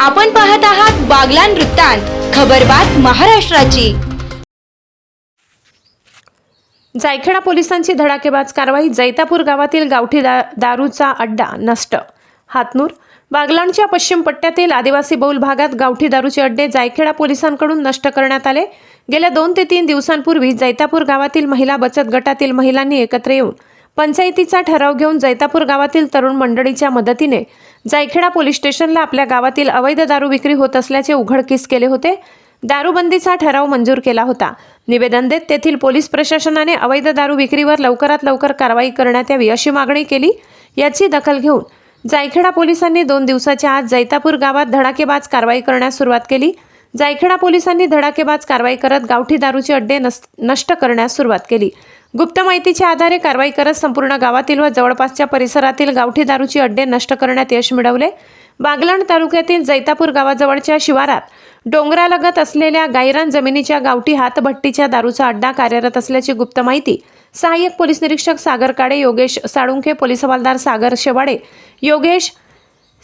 आपण पाहत आहात बागलान वृत्तांत खबरबात महाराष्ट्राची. जायखेडा पोलिसांची धडाकेबाज कारवाई जैतापूर गावातील गावठी दा दारूचा अड्डा नष्ट. हातनूर बागलाणच्या पश्चिम पट्ट्यातील आदिवासी बहुल भागात गावठी दारूचे अड्डे जायखेडा पोलिसांकडून नष्ट करण्यात आले. गेल्या दोन ते तीन दिवसांपूर्वी जैतापूर गावातील महिला बचत गटातील महिलांनी एकत्र येऊन पंचायतीचा ठराव घेऊन जैतापूर गावातील तरुण मंडळीच्या मदतीने जायखेडा पोलीस स्टेशनला आपल्या गावातील अवैध दारू विक्री होत असल्याचे उघडकीस केले होते. दारूबंदीचा ठराव मंजूर केला होता. निवेदन देत तेथील पोलीस प्रशासनाने अवैध दारू विक्रीवर लवकरात लवकर कारवाई करण्यात यावी अशी मागणी केली. याची दखल घेऊन जायखेडा पोलिसांनी दोन दिवसाच्या आत जैतापूर गावात धडाकेबाज कारवाई करण्यास सुरुवात केली. जायखेडा पोलिसांनी धडाकेबाज कारवाई करत गावठी दारूचे अड्डे नस नष्ट करण्यास सुरुवात केली. गुप्त माहितीच्या आधारे कारवाई करत संपूर्ण गावातील व जवळपासच्या परिसरातील गावठी दारूची अड्डे नष्ट करण्यात यश मिळवले. बागलाण तालुक्यातील जैतापूर गावाजवळच्या शिवारात डोंगरालगत असलेल्या गायरान जमिनीच्या गावठी हातभट्टीच्या दारूचा अड्डा कार्यरत असल्याची गुप्त माहिती सहाय्यक पोलीस निरीक्षक सागर काडे योगेश साळुंखे पोलीस हवालदार सागर शेवाडे योगेश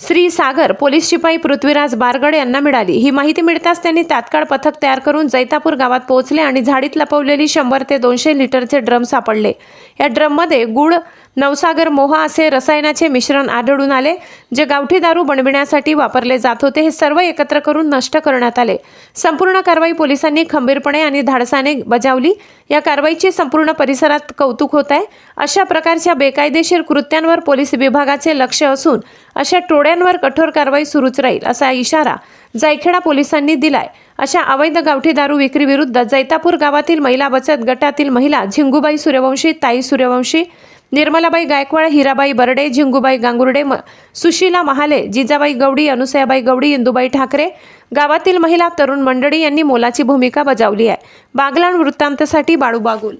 श्री सागर पोलीस शिपाई पृथ्वीराज बारगड यांना मिळाली. ही माहिती मिळताच त्यांनी तात्काळ पथक तयार करून जैतापूर गावात पोहोचले आणि झाडीत लपवलेली शंभर ते दोनशे लिटरचे ड्रम सापडले. या ड्रममध्ये गुळ नवसागर मोहा असे रसायनाचे मिश्रण आढळून आले जे गावठी दारू बनविण्यासाठी वापरले जात होते हे सर्व एकत्र करून नष्ट करण्यात आले. संपूर्ण कारवाई पोलिसांनी खंबीरपणे आणि धाडसाने बजावली. या कारवाईची संपूर्ण परिसरात कौतुक होत आहे. अशा प्रकारच्या बेकायदेशीर कृत्यांवर पोलीस विभागाचे लक्ष असून अशा टोळ्यांवर कठोर कारवाई सुरूच राहील असा इशारा जायखेडा पोलिसांनी दिलाय. अशा अवैध गावठी दारू विक्री विरुद्ध जैतापूर गावातील महिला बचत गटातील महिला झिंगूबाई सूर्यवंशी ताई सूर्यवंशी निर्मलाबाई गायकवाड हिराबाई बर्डे झिंगूबाई गांगुर्डे म सुशीला महाले जिजाबाई गवडी अनुसयाबाई गवडी इंदुबाई ठाकरे गावातील महिला तरुण मंडळी यांनी मोलाची भूमिका बजावली आहे. बागलाण वृत्तांतसाठी बाळू बागुल.